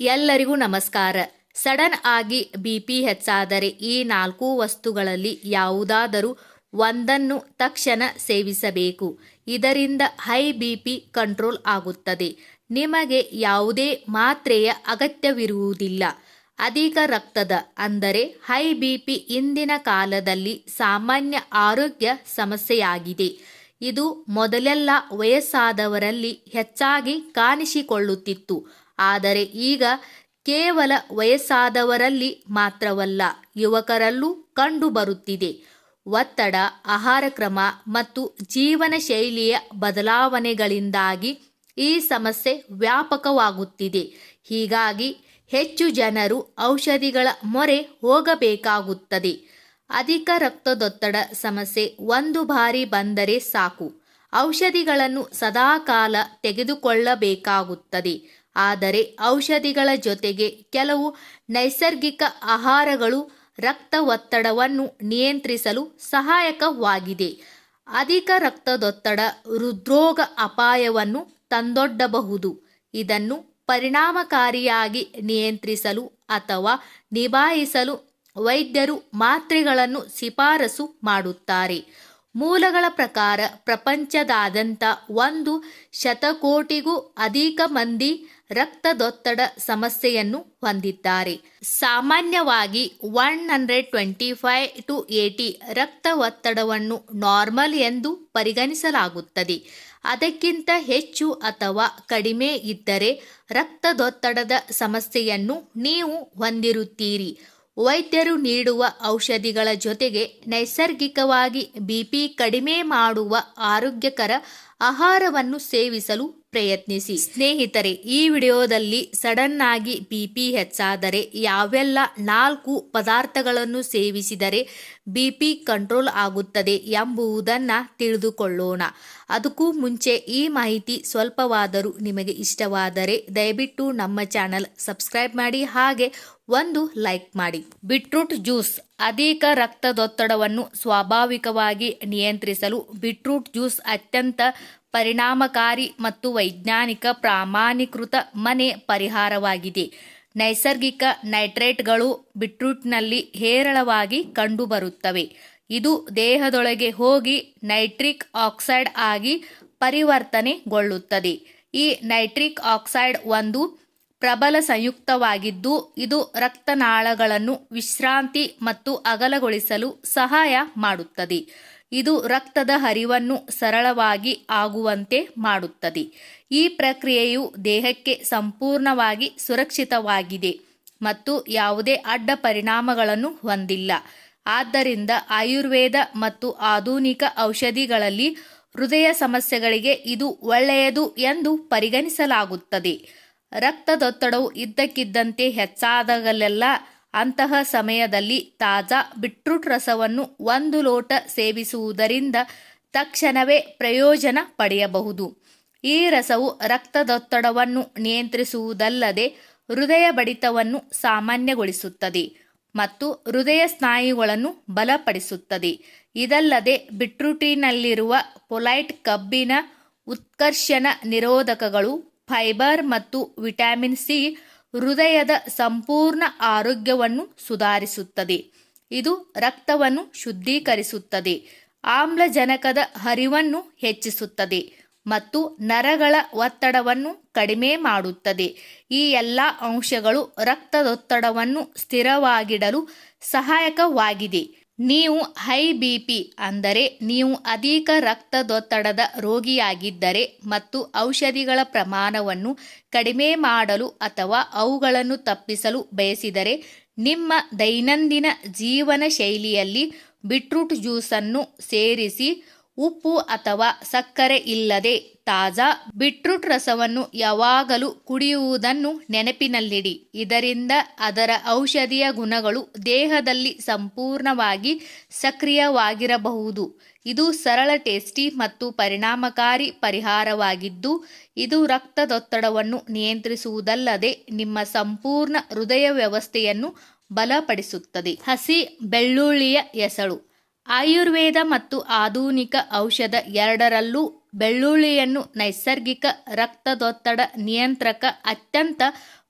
ಎಲ್ಲರಿಗೂ ನಮಸ್ಕಾರ. ಸಡನ್ ಆಗಿ ಬಿ ಪಿ ಹೆಚ್ಚಾದರೆ ಈ ನಾಲ್ಕು ವಸ್ತುಗಳಲ್ಲಿ ಯಾವುದಾದರೂ ಒಂದನ್ನು ತಕ್ಷಣ ಸೇವಿಸಬೇಕು. ಇದರಿಂದ ಹೈ ಬಿ ಪಿ ಕಂಟ್ರೋಲ್ ಆಗುತ್ತದೆ. ನಿಮಗೆ ಯಾವುದೇ ಮಾತ್ರೆಯ ಅಗತ್ಯವಿರುವುದಿಲ್ಲ. ಅಧಿಕ ರಕ್ತದ, ಅಂದರೆ ಹೈ ಬಿ ಪಿ ಇಂದಿನ ಕಾಲದಲ್ಲಿ ಸಾಮಾನ್ಯ ಆರೋಗ್ಯ ಸಮಸ್ಯೆಯಾಗಿದೆ. ಇದು ಮೊದಲೆಲ್ಲ ವಯಸ್ಸಾದವರಲ್ಲಿ ಹೆಚ್ಚಾಗಿ ಕಾಣಿಸಿಕೊಳ್ಳುತ್ತಿತ್ತು. ಆದರೆ ಈಗ ಕೇವಲ ವಯಸ್ಸಾದವರಲ್ಲಿ ಮಾತ್ರವಲ್ಲ ಯುವಕರಲ್ಲೂ ಕಂಡುಬರುತ್ತಿದೆ. ಒತ್ತಡ, ಆಹಾರ ಕ್ರಮ ಮತ್ತು ಜೀವನ ಶೈಲಿಯ ಬದಲಾವಣೆಗಳಿಂದಾಗಿ ಈ ಸಮಸ್ಯೆ ವ್ಯಾಪಕವಾಗುತ್ತಿದೆ. ಹೀಗಾಗಿ ಹೆಚ್ಚು ಜನರು ಔಷಧಿಗಳ ಮೊರೆ ಹೋಗಬೇಕಾಗುತ್ತದೆ. ಅಧಿಕ ರಕ್ತದೊತ್ತಡ ಸಮಸ್ಯೆ ಒಂದು ಬಾರಿ ಬಂದರೆ ಸಾಕು. ಔಷಧಿಗಳನ್ನು ಸದಾಕಾಲ ತೆಗೆದುಕೊಳ್ಳಬೇಕಾಗುತ್ತದೆ. ಆದರೆ ಔಷಧಿಗಳ ಜೊತೆಗೆ ಕೆಲವು ನೈಸರ್ಗಿಕ ಆಹಾರಗಳು ರಕ್ತ ಒತ್ತಡವನ್ನು ನಿಯಂತ್ರಿಸಲು ಸಹಾಯಕವಾಗಿದೆ. ಅಧಿಕ ರಕ್ತದೊತ್ತಡ ಹೃದ್ರೋಗ ಅಪಾಯವನ್ನು ತಂದೊಡ್ಡಬಹುದು. ಇದನ್ನು ಪರಿಣಾಮಕಾರಿಯಾಗಿ ನಿಯಂತ್ರಿಸಲು ಅಥವಾ ನಿಭಾಯಿಸಲು ವೈದ್ಯರು ಮಾತ್ರೆಗಳನ್ನು ಶಿಫಾರಸು ಮಾಡುತ್ತಾರೆ. ಮೂಲಗಳ ಪ್ರಕಾರ ಪ್ರಪಂಚದಾದ್ಯಂತ ಒಂದು ಶತಕೋಟಿಗೂ ಅಧಿಕ ಮಂದಿ ರಕ್ತದೊತ್ತಡ ಸಮಸ್ಯೆಯನ್ನು ಹೊಂದಿದ್ದಾರೆ. ಸಾಮಾನ್ಯವಾಗಿ one hundred twenty five to eighty ರಕ್ತ ಒತ್ತಡವನ್ನು ನಾರ್ಮಲ್ ಎಂದು ಪರಿಗಣಿಸಲಾಗುತ್ತದೆ. ಅದಕ್ಕಿಂತ ಹೆಚ್ಚು ಅಥವಾ ಕಡಿಮೆ ಇದ್ದರೆ ರಕ್ತದೊತ್ತಡದ ಸಮಸ್ಯೆಯನ್ನು ನೀವು ಹೊಂದಿರುತ್ತೀರಿ. ವೈದ್ಯರು ನೀಡುವ ಔಷಧಿಗಳ ಜೊತೆಗೆ ನೈಸರ್ಗಿಕವಾಗಿ ಬಿಪಿ ಕಡಿಮೆ ಮಾಡುವ ಆರೋಗ್ಯಕರ ಆಹಾರವನ್ನು ಸೇವಿಸಲು ಪ್ರಯತ್ನಿಸಿ. ಸ್ನೇಹಿತರೆ, ಈ ವಿಡಿಯೋದಲ್ಲಿ ಸಡನ್ ಆಗಿ ಬಿ ಪಿ ಹೆಚ್ಚಾದರೆ, ಯಾವೆಲ್ಲ ನಾಲ್ಕು ಪದಾರ್ಥಗಳನ್ನು ಸೇವಿಸಿದರೆ ಬಿ ಪಿ ಕಂಟ್ರೋಲ್ ಆಗುತ್ತದೆ ಎಂಬುದನ್ನು ತಿಳಿದುಕೊಳ್ಳೋಣ. ಅದಕ್ಕೂ ಮುಂಚೆ ಈ ಮಾಹಿತಿ ಸ್ವಲ್ಪವಾದರೂ ನಿಮಗೆ ಇಷ್ಟವಾದರೆ ದಯವಿಟ್ಟು ನಮ್ಮ ಚಾನಲ್ ಸಬ್ಸ್ಕ್ರೈಬ್ ಮಾಡಿ ಹಾಗೆ ಒಂದು ಲೈಕ್ ಮಾಡಿ. ಬಿಟ್ರೂಟ್ ಜ್ಯೂಸ್ ಅಧಿಕ ರಕ್ತದೊತ್ತಡವನ್ನು ಸ್ವಾಭಾವಿಕವಾಗಿ ನಿಯಂತ್ರಿಸಲು ಬಿಟ್ರೂಟ್ ಜ್ಯೂಸ್ ಅತ್ಯಂತ ಪರಿಣಾಮಕಾರಿ ಮತ್ತು ವೈಜ್ಞಾನಿಕ ಪ್ರಾಮಾಣೀಕೃತ ಮನೆ ಪರಿಹಾರವಾಗಿದೆ. ನೈಸರ್ಗಿಕ ನೈಟ್ರೇಟ್ಗಳು ಬಿಟ್ರೂಟ್ನಲ್ಲಿ ಹೇರಳವಾಗಿ ಕಂಡುಬರುತ್ತವೆ. ಇದು ದೇಹದೊಳಗೆ ಹೋಗಿ ನೈಟ್ರಿಕ್ ಆಕ್ಸೈಡ್ ಆಗಿ ಪರಿವರ್ತನೆಗೊಳ್ಳುತ್ತದೆ. ಈ ನೈಟ್ರಿಕ್ ಆಕ್ಸೈಡ್ ಒಂದು ಪ್ರಬಲ ಸಂಯುಕ್ತವಾಗಿದ್ದು, ಇದು ರಕ್ತನಾಳಗಳನ್ನು ವಿಶ್ರಾಂತಿ ಮತ್ತು ಅಗಲಗೊಳಿಸಲು ಸಹಾಯ ಮಾಡುತ್ತದೆ. ಇದು ರಕ್ತದ ಹರಿವನ್ನು ಸರಳವಾಗಿ ಆಗುವಂತೆ ಮಾಡುತ್ತದೆ. ಈ ಪ್ರಕ್ರಿಯೆಯು ದೇಹಕ್ಕೆ ಸಂಪೂರ್ಣವಾಗಿ ಸುರಕ್ಷಿತವಾಗಿದೆ ಮತ್ತು ಯಾವುದೇ ಅಡ್ಡ ಪರಿಣಾಮಗಳನ್ನು ಹೊಂದಿಲ್ಲ. ಆದ್ದರಿಂದ ಆಯುರ್ವೇದ ಮತ್ತು ಆಧುನಿಕ ಔಷಧಿಗಳಲ್ಲಿ ಹೃದಯ ಸಮಸ್ಯೆಗಳಿಗೆ ಇದು ಒಳ್ಳೆಯದು ಎಂದು ಪರಿಗಣಿಸಲಾಗುತ್ತದೆ. ರಕ್ತದೊತ್ತಡವು ಇದ್ದಕ್ಕಿದ್ದಂತೆ ಹೆಚ್ಚಾದಾಗಲೆಲ್ಲ ಅಂತಹ ಸಮಯದಲ್ಲಿ ತಾಜಾ ಬಿಟ್ರೂಟ್ ರಸವನ್ನು ಒಂದು ಲೋಟ ಸೇವಿಸುವುದರಿಂದ ತಕ್ಷಣವೇ ಪ್ರಯೋಜನ ಪಡೆಯಬಹುದು. ಈ ರಸವು ರಕ್ತದೊತ್ತಡವನ್ನು ನಿಯಂತ್ರಿಸುವುದಲ್ಲದೆ ಹೃದಯ ಬಡಿತವನ್ನು ಸಾಮಾನ್ಯಗೊಳಿಸುತ್ತದೆ ಮತ್ತು ಹೃದಯ ಸ್ನಾಯುಗಳನ್ನು ಬಲಪಡಿಸುತ್ತದೆ. ಇದಲ್ಲದೆ ಬಿಟ್ರೂಟಿನಲ್ಲಿರುವ ಪೊಲೈಟ್ ಕಬ್ಬಿನ ಉತ್ಕರ್ಷಣ ನಿರೋಧಕಗಳು, ಫೈಬರ್ ಮತ್ತು ವಿಟಮಿನ್ ಸಿ ಹೃದಯದ ಸಂಪೂರ್ಣ ಆರೋಗ್ಯವನ್ನು ಸುಧಾರಿಸುತ್ತದೆ. ಇದು ರಕ್ತವನ್ನು ಶುದ್ಧೀಕರಿಸುತ್ತದೆ. ಆಮ್ಲಜನಕದ ಹರಿವನ್ನು ಹೆಚ್ಚಿಸುತ್ತದೆ ಮತ್ತು ನರಗಳ ಒತ್ತಡವನ್ನು ಕಡಿಮೆ ಮಾಡುತ್ತದೆ. ಈ ಎಲ್ಲ ಅಂಶಗಳು ರಕ್ತದೊತ್ತಡವನ್ನು ಸ್ಥಿರವಾಗಿಡಲು ಸಹಾಯಕವಾಗಿದೆ. ನೀವು ಹೈ ಬಿ ಪಿ ಅಂದರೆ ನೀವು ಅಧಿಕ ರಕ್ತದೊತ್ತಡದ ರೋಗಿಯಾಗಿದ್ದರೆ ಮತ್ತು ಔಷಧಿಗಳ ಪ್ರಮಾಣವನ್ನು ಕಡಿಮೆ ಮಾಡಲು ಅಥವಾ ಅವುಗಳನ್ನು ತಪ್ಪಿಸಲು ಬಯಸಿದರೆ ನಿಮ್ಮ ದೈನಂದಿನ ಜೀವನ ಶೈಲಿಯಲ್ಲಿ ಬಿಟ್ರೂಟ್ ಜ್ಯೂಸನ್ನು ಸೇರಿಸಿ ಉಪ್ಪು ಅಥವಾ ಸಕ್ಕರೆ ಇಲ್ಲದೆ ತಾಜಾ ಬಿಟ್ರೂಟ್ ರಸವನ್ನು ಯಾವಾಗಲೂ ಕುಡಿಯುವುದನ್ನು ನೆನಪಿನಲ್ಲಿಡಿ. ಇದರಿಂದ ಅದರ ಔಷಧೀಯ ಗುಣಗಳು ದೇಹದಲ್ಲಿ ಸಂಪೂರ್ಣವಾಗಿ ಸಕ್ರಿಯವಾಗಿರಬಹುದು. ಇದು ಸರಳ ಟೇಸ್ಟಿ ಮತ್ತು ಪರಿಣಾಮಕಾರಿ ಪರಿಹಾರವಾಗಿದ್ದು, ಇದು ರಕ್ತದೊತ್ತಡವನ್ನು ನಿಯಂತ್ರಿಸುವುದಲ್ಲದೆ ನಿಮ್ಮ ಸಂಪೂರ್ಣ ಹೃದಯ ವ್ಯವಸ್ಥೆಯನ್ನು ಬಲಪಡಿಸುತ್ತದೆ. ಹಸಿ ಬೆಳ್ಳುಳ್ಳಿಯ ಎಸಳು ಆಯುರ್ವೇದ ಮತ್ತು ಆಧುನಿಕ ಔಷಧ ಎರಡರಲ್ಲೂ ಬೆಳ್ಳುಳ್ಳಿಯನ್ನು ನೈಸರ್ಗಿಕ ರಕ್ತದೊತ್ತಡ ನಿಯಂತ್ರಕ ಅತ್ಯಂತ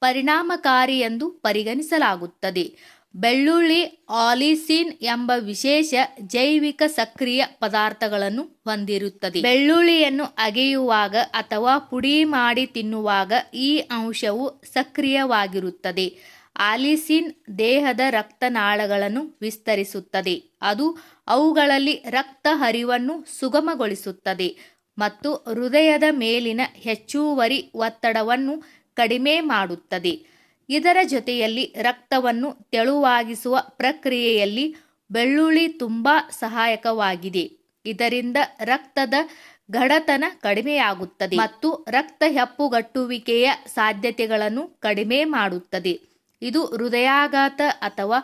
ಪರಿಣಾಮಕಾರಿ ಎಂದು ಪರಿಗಣಿಸಲಾಗುತ್ತದೆ. ಬೆಳ್ಳುಳ್ಳಿ, ಆಲಿಸಿನ್ ಎಂಬ ವಿಶೇಷ ಜೈವಿಕ ಸಕ್ರಿಯ ಪದಾರ್ಥಗಳನ್ನು ಹೊಂದಿರುತ್ತದೆ. ಬೆಳ್ಳುಳ್ಳಿಯನ್ನು ಅಗೆಯುವಾಗ ಅಥವಾ ಪುಡಿ ಮಾಡಿ ತಿನ್ನುವಾಗ ಈ ಅಂಶವು ಸಕ್ರಿಯವಾಗಿರುತ್ತದೆ. ಆಲಿಸಿನ್ ದೇಹದ ರಕ್ತನಾಳಗಳನ್ನು ವಿಸ್ತರಿಸುತ್ತದೆ. ಅದು ಅವುಗಳಲ್ಲಿ ರಕ್ತ ಹರಿವನ್ನು ಸುಗಮಗೊಳಿಸುತ್ತದೆ ಮತ್ತು ಹೃದಯದ ಮೇಲಿನ ಹೆಚ್ಚುವರಿ ಒತ್ತಡವನ್ನು ಕಡಿಮೆ ಮಾಡುತ್ತದೆ. ಇದರ ಜೊತೆಯಲ್ಲಿ ರಕ್ತವನ್ನು ತೆಳುವಾಗಿಸುವ ಪ್ರಕ್ರಿಯೆಯಲ್ಲಿ ಬೆಳ್ಳುಳ್ಳಿ ತುಂಬ ಸಹಾಯಕವಾಗಿದೆ. ಇದರಿಂದ ರಕ್ತದ ಗಡತನ ಕಡಿಮೆಯಾಗುತ್ತದೆ ಮತ್ತು ರಕ್ತ ಹೆಪ್ಪುಗಟ್ಟುವಿಕೆಯ ಸಾಧ್ಯತೆಗಳನ್ನು ಕಡಿಮೆ ಮಾಡುತ್ತದೆ. ಇದು ಹೃದಯಾಘಾತ ಅಥವಾ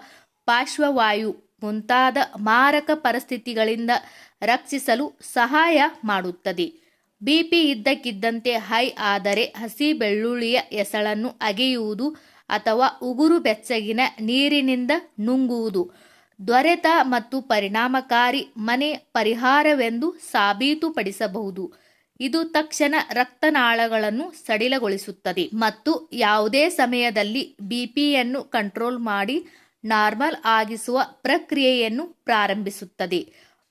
ಪಾರ್ಶ್ವವಾಯು ಮುಂತಾದ ಮಾರಕ ಪರಿಸ್ಥಿತಿಗಳಿಂದ ರಕ್ಷಿಸಲು ಸಹಾಯ ಮಾಡುತ್ತದೆ. ಬಿ ಪಿ ಇದ್ದಕ್ಕಿದ್ದಂತೆ ಹೈ ಆದರೆ ಹಸಿ ಬೆಳ್ಳುಳ್ಳಿಯ ಎಸಳನ್ನು ಅಗೆಯುವುದು ಅಥವಾ ಉಗುರು ಬೆಚ್ಚಗಿನ ನೀರಿನಿಂದ ನುಂಗುವುದು ದೊರೆತ ಮತ್ತು ಪರಿಣಾಮಕಾರಿ ಮನೆ ಪರಿಹಾರವೆಂದು ಸಾಬೀತುಪಡಿಸಬಹುದು. ಇದು ತಕ್ಷಣ ರಕ್ತನಾಳಗಳನ್ನು ಸಡಿಲಗೊಳಿಸುತ್ತದೆ ಮತ್ತು ಯಾವುದೇ ಸಮಯದಲ್ಲಿ ಬಿಪಿಯನ್ನು ಕಂಟ್ರೋಲ್ ಮಾಡಿ ನಾರ್ಮಲ್ ಆಗಿಸುವ ಪ್ರಕ್ರಿಯೆಯನ್ನು ಪ್ರಾರಂಭಿಸುತ್ತದೆ.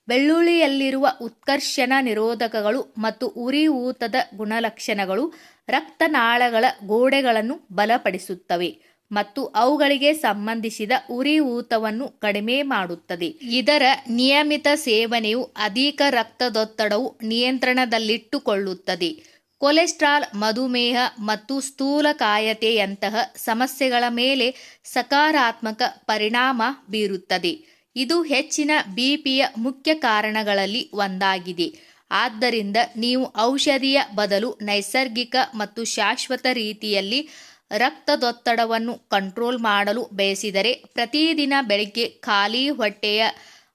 ಬೆಳ್ಳುಳ್ಳಿಯಲ್ಲಿರುವ ಉತ್ಕರ್ಷಣ ನಿರೋಧಕಗಳು ಮತ್ತು ಉರಿಯೂತದ ಗುಣಲಕ್ಷಣಗಳು ರಕ್ತನಾಳಗಳ ಗೋಡೆಗಳನ್ನು ಬಲಪಡಿಸುತ್ತವೆ. ಮತ್ತು ಅವುಗಳಿಗೆ ಸಂಬಂಧಿಸಿದ ಉರಿಯೂತವನ್ನು ಕಡಿಮೆ ಮಾಡುತ್ತದೆ. ಇದರ ನಿಯಮಿತ ಸೇವನೆಯು ಅಧಿಕ ರಕ್ತದೊತ್ತಡವು ನಿಯಂತ್ರಣದಲ್ಲಿಟ್ಟುಕೊಳ್ಳುತ್ತದೆ. ಕೊಲೆಸ್ಟ್ರಾಲ್, ಮಧುಮೇಹ ಮತ್ತು ಸ್ಥೂಲಕಾಯತೆಯಂತಹ ಸಮಸ್ಯೆಗಳ ಮೇಲೆ ಸಕಾರಾತ್ಮಕ ಪರಿಣಾಮ ಬೀರುತ್ತದೆ. ಇದು ಹೆಚ್ಚಿನ ಬಿಪಿಯ ಮುಖ್ಯ ಕಾರಣಗಳಲ್ಲಿ ಒಂದಾಗಿದೆ. ಆದ್ದರಿಂದ ನೀವು ಔಷಧಿಯ ಬದಲು ನೈಸರ್ಗಿಕ ಮತ್ತು ಶಾಶ್ವತ ರೀತಿಯಲ್ಲಿ ರಕ್ತದೊತ್ತಡವನ್ನು ಕಂಟ್ರೋಲ್ ಮಾಡಲು ಬಯಸಿದರೆ ಪ್ರತಿದಿನ ಬೆಳಿಗ್ಗೆ ಖಾಲಿ ಹೊಟ್ಟೆಯ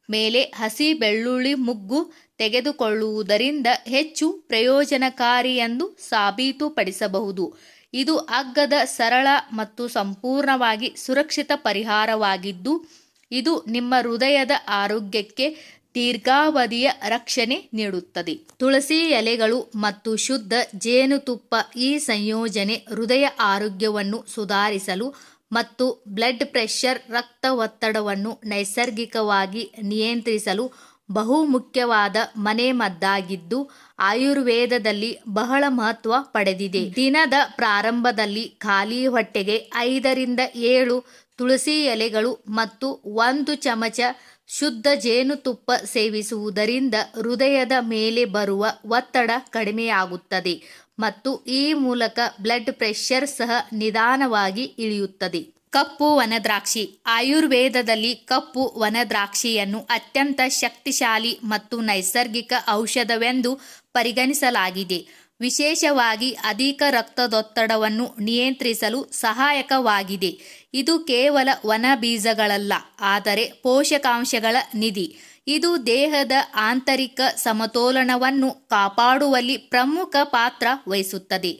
ಮೇಲೆ ಹಸಿ ಬೆಳ್ಳುಳ್ಳಿ ಮುಗ್ಗು ತೆಗೆದುಕೊಳ್ಳುವುದರಿಂದ ಹೆಚ್ಚು ಪ್ರಯೋಜನಕಾರಿ ಎಂದು ಸಾಬೀತುಪಡಿಸಬಹುದು. ಇದು ಅಗ್ಗದ ಸರಳ ಮತ್ತು ಸಂಪೂರ್ಣವಾಗಿ ಸುರಕ್ಷಿತ ಪರಿಹಾರವಾಗಿದ್ದು, ಇದು ನಿಮ್ಮ ಹೃದಯದ ಆರೋಗ್ಯಕ್ಕೆ ದೀರ್ಘಾವಧಿಯ ರಕ್ಷಣೆ ನೀಡುತ್ತದೆ. ತುಳಸಿ ಎಲೆಗಳು ಮತ್ತು ಶುದ್ಧ ಜೇನುತುಪ್ಪ ಈ ಸಂಯೋಜನೆ ಹೃದಯ ಆರೋಗ್ಯವನ್ನು ಸುಧಾರಿಸಲು ಮತ್ತು ಬ್ಲಡ್ ಪ್ರೆಷರ್ ರಕ್ತ ಒತ್ತಡವನ್ನು ನೈಸರ್ಗಿಕವಾಗಿ ನಿಯಂತ್ರಿಸಲು ಬಹುಮುಖ್ಯವಾದ ಮನೆಮದ್ದಾಗಿದ್ದು ಆಯುರ್ವೇದದಲ್ಲಿ ಬಹಳ ಮಹತ್ವ ಪಡೆದಿದೆ. ದಿನದ ಪ್ರಾರಂಭದಲ್ಲಿ ಖಾಲಿ ಹೊಟ್ಟೆಗೆ ಐದರಿಂದ ಏಳು ತುಳಸಿ ಎಲೆಗಳು ಮತ್ತು ಒಂದು ಚಮಚ ಶುದ್ಧ ಜೇನುತುಪ್ಪ ಸೇವಿಸುವುದರಿಂದ ಹೃದಯದ ಮೇಲೆ ಬರುವ ಒತ್ತಡ ಕಡಿಮೆಯಾಗುತ್ತದೆ ಮತ್ತು ಈ ಮೂಲಕ ಬ್ಲಡ್ ಪ್ರೆಷರ್ ಸಹ ನಿಧಾನವಾಗಿ ಇಳಿಯುತ್ತದೆ. ಕಪ್ಪು ವನದ್ರಾಕ್ಷಿ. ಆಯುರ್ವೇದದಲ್ಲಿ ಕಪ್ಪು ವನದ್ರಾಕ್ಷಿಯನ್ನು ಅತ್ಯಂತ ಶಕ್ತಿಶಾಲಿ ಮತ್ತು ನೈಸರ್ಗಿಕ ಔಷಧವೆಂದು ಪರಿಗಣಿಸಲಾಗಿದೆ. ವಿಶೇಷವಾಗಿ ಅಧಿಕ ರಕ್ತದೊತ್ತಡವನ್ನು ನಿಯಂತ್ರಿಸಲು ಸಹಾಯಕವಾಗಿದೆ. ಇದು ಕೇವಲ ವನ ಬೀಜಗಳಲ್ಲ, ಆದರೆ ಪೋಷಕಾಂಶಗಳ ನಿಧಿ. ಇದು ದೇಹದ ಆಂತರಿಕ ಸಮತೋಲನವನ್ನು ಕಾಪಾಡುವಲ್ಲಿ ಪ್ರಮುಖ ಪಾತ್ರ ವಹಿಸುತ್ತದೆ.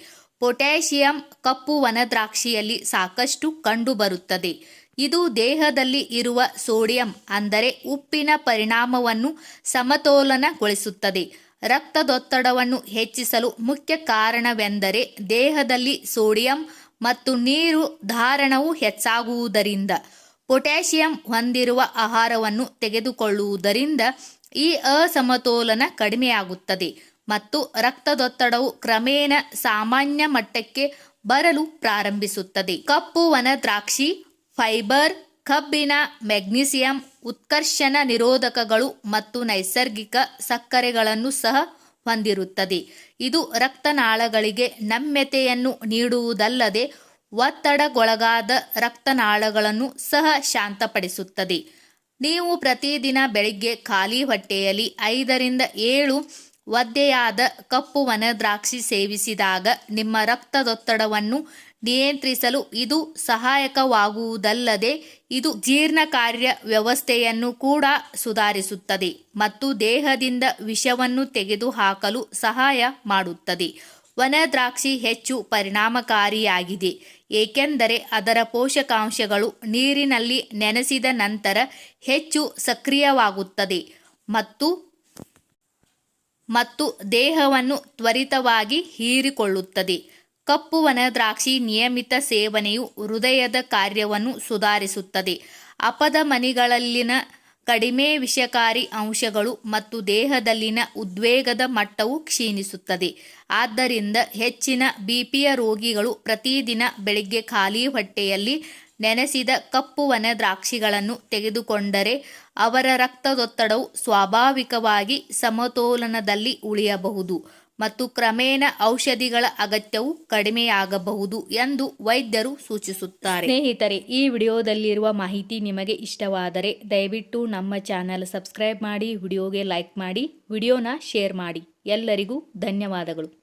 ಪೊಟ್ಯಾಷಿಯಂ ಕಪ್ಪು ವನದ್ರಾಕ್ಷಿಯಲ್ಲಿ ಸಾಕಷ್ಟು ಕಂಡುಬರುತ್ತದೆ. ಇದು ದೇಹದಲ್ಲಿ ಇರುವ ಸೋಡಿಯಂ, ಅಂದರೆ ಉಪ್ಪಿನ ಪರಿಣಾಮವನ್ನು ಸಮತೋಲನಗೊಳಿಸುತ್ತದೆ. ರಕ್ತದೊತ್ತಡವನ್ನು ಹೆಚ್ಚಿಸಲು ಮುಖ್ಯ ಕಾರಣವೆಂದರೆ ದೇಹದಲ್ಲಿ ಸೋಡಿಯಂ ಮತ್ತು ನೀರು ಧಾರಣವು ಹೆಚ್ಚಾಗುವುದರಿಂದ. ಪೊಟ್ಯಾಷಿಯಂ ಹೊಂದಿರುವ ಆಹಾರವನ್ನು ತೆಗೆದುಕೊಳ್ಳುವುದರಿಂದ ಈ ಅಸಮತೋಲನ ಕಡಿಮೆಯಾಗುತ್ತದೆ ಮತ್ತು ರಕ್ತದೊತ್ತಡವು ಕ್ರಮೇಣ ಸಾಮಾನ್ಯ ಮಟ್ಟಕ್ಕೆ ಬರಲು ಪ್ರಾರಂಭಿಸುತ್ತದೆ. ಕಪ್ಪು ವನ ದ್ರಾಕ್ಷಿ, ಫೈಬರ್, ಕಬ್ಬಿಣ, ಮೆಗ್ನೀಸಿಯಂ, ಉತ್ಕರ್ಷಣ ನಿರೋಧಕಗಳು ಮತ್ತು ನೈಸರ್ಗಿಕ ಸಕ್ಕರೆಗಳನ್ನು ಸಹ ಹೊಂದಿರುತ್ತದೆ. ಇದು ರಕ್ತನಾಳಗಳಿಗೆ ನಮ್ಯತೆಯನ್ನು ನೀಡುವುದಲ್ಲದೆ ಒತ್ತಡಗೊಳಗಾದ ರಕ್ತನಾಳಗಳನ್ನು ಸಹ ಶಾಂತಪಡಿಸುತ್ತದೆ. ನೀವು ಪ್ರತಿದಿನ ಬೆಳಿಗ್ಗೆ ಖಾಲಿ ಹೊಟ್ಟೆಯಲ್ಲಿ ಐದರಿಂದ ಏಳು ಒದ್ದೆಯಾದ ಕಪ್ಪು ವನದ್ರಾಕ್ಷಿ ಸೇವಿಸಿದಾಗ ನಿಮ್ಮ ರಕ್ತದೊತ್ತಡವನ್ನು ನಿಯಂತ್ರಿಸಲು ಇದು ಸಹಾಯಕವಾಗುವುದಲ್ಲದೆ ಇದು ಜೀರ್ಣಕಾರ್ಯ ವ್ಯವಸ್ಥೆಯನ್ನು ಕೂಡ ಸುಧಾರಿಸುತ್ತದೆ ಮತ್ತು ದೇಹದಿಂದ ವಿಷವನ್ನು ತೆಗೆದುಹಾಕಲು ಸಹಾಯ ಮಾಡುತ್ತದೆ. ವನದ್ರಾಕ್ಷಿ ಹೆಚ್ಚು ಪರಿಣಾಮಕಾರಿಯಾಗಿದೆ, ಏಕೆಂದರೆ ಅದರ ಪೋಷಕಾಂಶಗಳು ನೀರಿನಲ್ಲಿ ನೆನೆಸಿದ ನಂತರ ಹೆಚ್ಚು ಸಕ್ರಿಯವಾಗುತ್ತದೆ ಮತ್ತು ಮತ್ತು ದೇಹವನ್ನು ತ್ವರಿತವಾಗಿ ಹೀರಿಕೊಳ್ಳುತ್ತದೆ. ಕಪ್ಪು ವನದ್ರಾಕ್ಷಿ ನಿಯಮಿತ ಸೇವನೆಯು ಹೃದಯದ ಕಾರ್ಯವನ್ನು ಸುಧಾರಿಸುತ್ತದೆ. ಅಪಧಮನಿಗಳಲ್ಲಿನ ಕಡಿಮೆ ವಿಷಕಾರಿ ಅಂಶಗಳು ಮತ್ತು ದೇಹದಲ್ಲಿನ ಉದ್ವೇಗದ ಮಟ್ಟವು ಕ್ಷೀಣಿಸುತ್ತದೆ. ಆದ್ದರಿಂದ ಹೆಚ್ಚಿನ ಬಿಪಿಯ ರೋಗಿಗಳು ಪ್ರತಿದಿನ ಬೆಳಿಗ್ಗೆ ಖಾಲಿ ಹೊಟ್ಟೆಯಲ್ಲಿ ನೆನೆಸಿದ ಕಪ್ಪು ವನ ದ್ರಾಕ್ಷಿಗಳನ್ನು ತೆಗೆದುಕೊಂಡರೆ ಅವರ ರಕ್ತದೊತ್ತಡವು ಸ್ವಾಭಾವಿಕವಾಗಿ ಸಮತೋಲನದಲ್ಲಿ ಉಳಿಯಬಹುದು. ಮತ್ತು ಕ್ರಮೇಣ ಔಷಧಿಗಳ ಅಗತ್ಯವು ಕಡಿಮೆಯಾಗಬಹುದು ಎಂದು ವೈದ್ಯರು ಸೂಚಿಸುತ್ತಾರೆ. ಸ್ನೇಹಿತರೆ, ಈ ವಿಡಿಯೋದಲ್ಲಿರುವ ಮಾಹಿತಿ ನಿಮಗೆ ಇಷ್ಟವಾದರೆ ದಯವಿಟ್ಟು ನಮ್ಮ ಚಾನಲ್ ಸಬ್ಸ್ಕ್ರೈಬ್ ಮಾಡಿ, ವಿಡಿಯೋಗೆ ಲೈಕ್ ಮಾಡಿ, ವಿಡಿಯೋನ ಶೇರ್ ಮಾಡಿ. ಎಲ್ಲರಿಗೂ ಧನ್ಯವಾದಗಳು.